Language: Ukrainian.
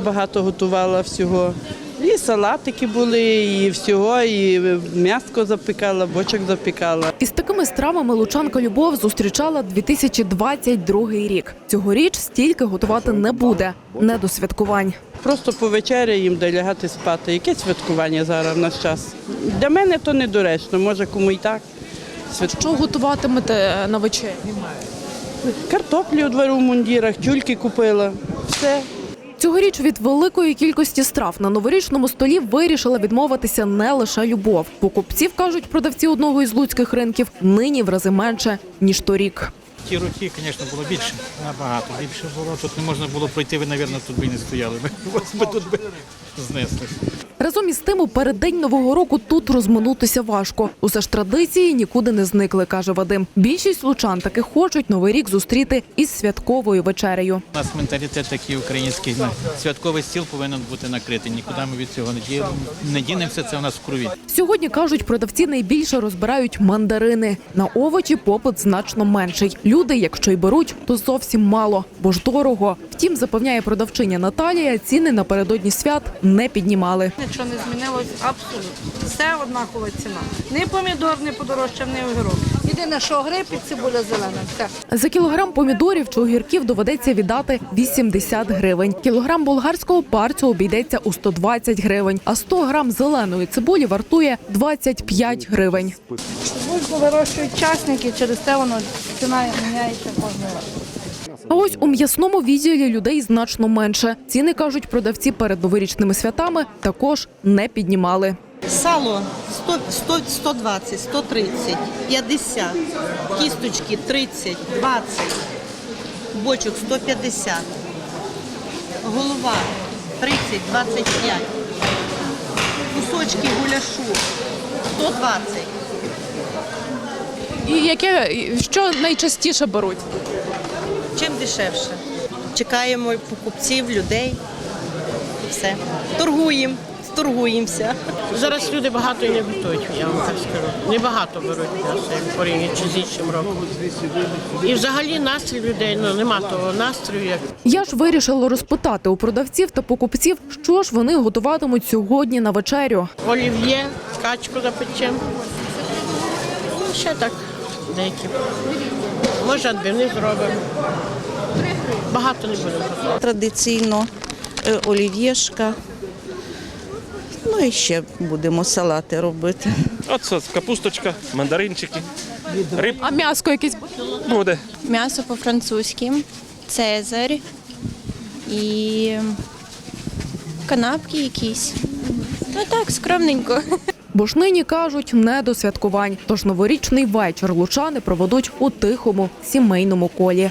Багато готувала всього. І салатики були, і всього, і м'яско запікала, бочок запікала. Із такими стравами лучанка Любов зустрічала 2022 рік. Цьогоріч стільки готувати не буде, не до святкувань. Просто повечеряємо, де лягати спати. Яке святкування зараз в наш час? Для мене то недоречно, може кому і так. Що готуватимете на вечерю? Картоплі у двору в мундірах, тюльки купила. Все. Цьогоріч від великої кількості страв на новорічному столі вирішила відмовитися не лише любов. Покупців кажуть продавці одного із луцьких ринків нині в рази менше ніж торік. Ті роки, звісно, було більше, набагато більше було. Тут не можна було пройти, ви, мабуть, тут би не стояли. Вас би тут би знесли. Разом із тим, у переддень нового року тут розминутися важко. Усе ж традиції нікуди не зникли, каже Вадим. Більшість лучан таки хочуть новий рік зустріти із святковою вечерею. У нас менталітет такий український. Святковий стіл повинен бути накритий. Нікуди ми від цього. Не дінемося, це у нас в крові. Сьогодні кажуть, продавці найбільше розбирають мандарини. На овочі попит значно менший. Люди, якщо й беруть, то зовсім мало, бо ж дорого. Втім, запевняє продавчиня Наталія, ціни напередодні свят не піднімали. Нічого не змінилось абсолютно. Все однакова ціна. Ні помідор не подорожчав, ні огірок. Єдине, що гриб і цибуля зелена. Все. За кілограм помідорів чи огірків доведеться віддати 80 гривень. Кілограм болгарського парцю обійдеться у 120 гривень, а 100 грам зеленої цибулі вартує 25 гривень. Бульбу вирощують частники, через те воно ціна міняється кожного разу. А ось у м'ясному відділі людей значно менше. Ціни кажуть продавці перед новорічними святами також не піднімали. Сало 100, 100, 120, 130, 50, кісточки 30, 20, бочок 150, голова 30, 25, кусочки гуляшу 120. І яке що найчастіше беруть? Дешевше. Чекаємо покупців, людей. Все. Торгуємо, торгуємося. Зараз люди багато і не готують, я вам так скажу. Небагато беруть м'ясо, як порівнюючи з іншим роком. І взагалі настрій людей, ну нема того настрою, як Я ж вирішила розпитати у продавців та покупців, що ж вони готуватимуть сьогодні на вечерю. олів'є, качку запечем. Ну, ще так деякі. Може, адбивни зробимо. Багато не будемо традиційно е, олів'єшка. Ну і ще будемо салати робити. Оце капусточка, мандаринчики, риб А м'яско якесь буде. М'ясо по-французьки, цезарь і канапки якісь. Ну так, скромненько. Бо ж нині кажуть не до святкувань. Тож новорічний вечір лучани проведуть у тихому сімейному колі.